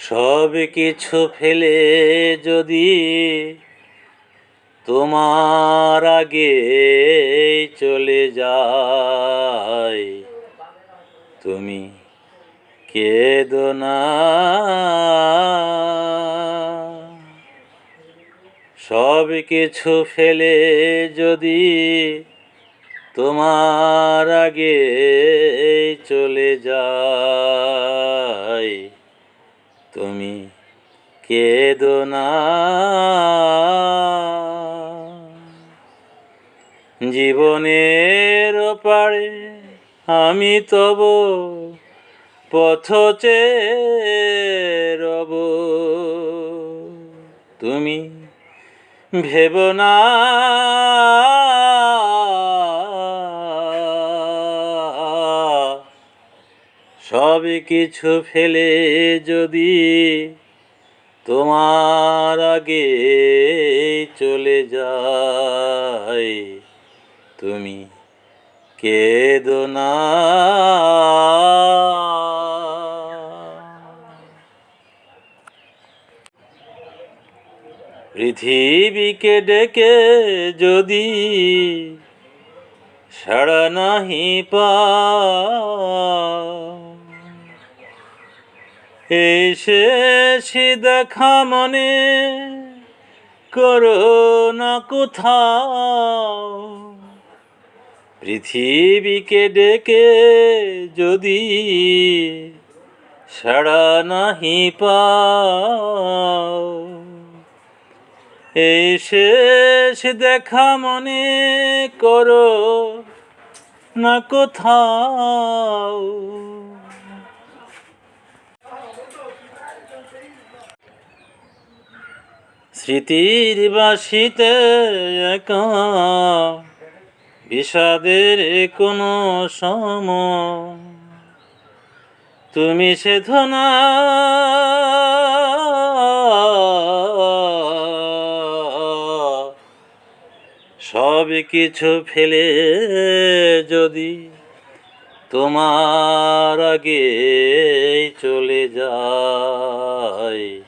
সব কিছু ফেলে যদি তোমার আগে চলে যায়, তুমি কেদো না। সব কিছু ফেলে যদি তোমার আগে চলে যায় তুমি কেদো না। জীবনের পাড়ে আমি তব পথ রব। তুমি ভেব না। সব কিছু ফেলে যদি তোমার আগে চলে যায় তুমি কেদো না। পৃথিবীকে ডেকে যদি সাড়া নাহি পা এসে সে দেখা মনে করো না কোথাও। পৃথিবীকে ডেকে যদি সাড়া নাহি পাও। শেষ দেখা মনে করো না কোথাও। স্মৃতির বাসিতে একা। বিষাদের কোনো সম। তুমি সে ধনা। সব কিছু ফেলে যদি তোমার আগে চলে যায়।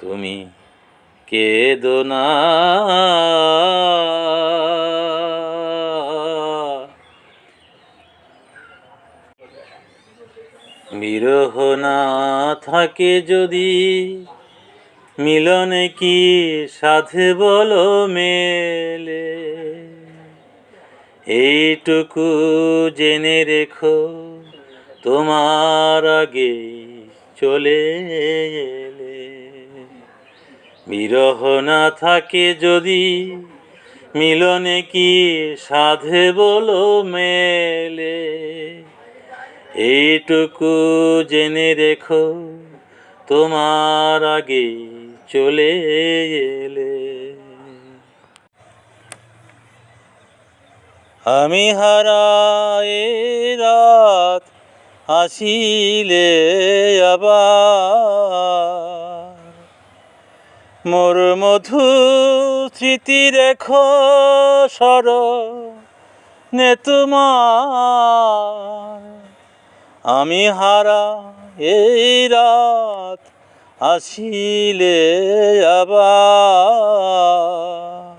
তুমি কেদো না। বিরহ না থাকে যদি মিলনে কি সাধে বলো মেলে? এইটুকু জেনে রেখো, তোমার আগে চলে বিরহ না থাকে যদি, মিলনে কি সাধে বলো মেলে? এইটুকু জেনে রেখো, তোমার আগে চলে এলে। আমি হারাই রাত আসিলে আবার মোর মধু স্মৃতি রেখো সর নে তোমার। আমি হারা এই রাত আসিলে আবার।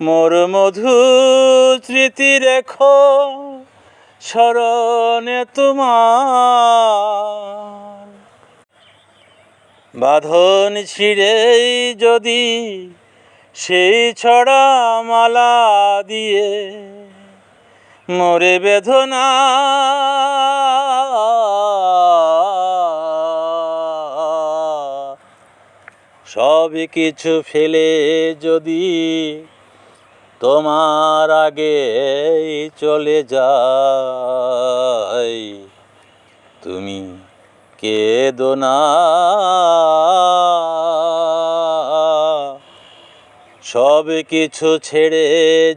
মোর মধু স্মৃতি রেখো স্মরণে তোমার। বাঁধন ছিঁড়েই যদি সেই ছড়া মালা দিয়ে মরে বেদনা। সব কিছু ফেলে যদি তোমার আগে চলে যাই তুমি কেদো না? সব কিছু ছেড়ে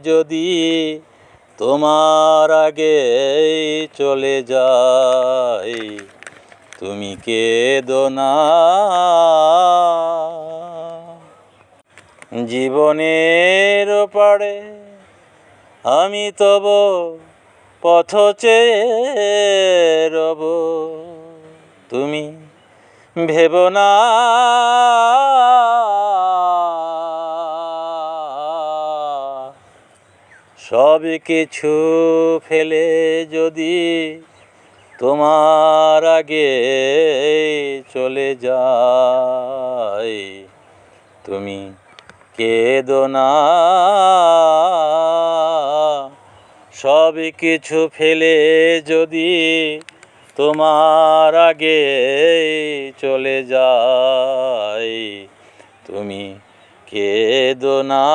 যদি তোমার আগে চলে যাই, তুমি কেদো না? জীবনের পাড়ে আমি তব পথ চেয়ে রব। তুমি ভেব না। সব কিছু ফেলে যদি তোমার আগে চলে যাই, তুমি কেঁদো না। সব কিছু ফেলে যদি তোমার আগে চলে যাই। তুমি কেদনা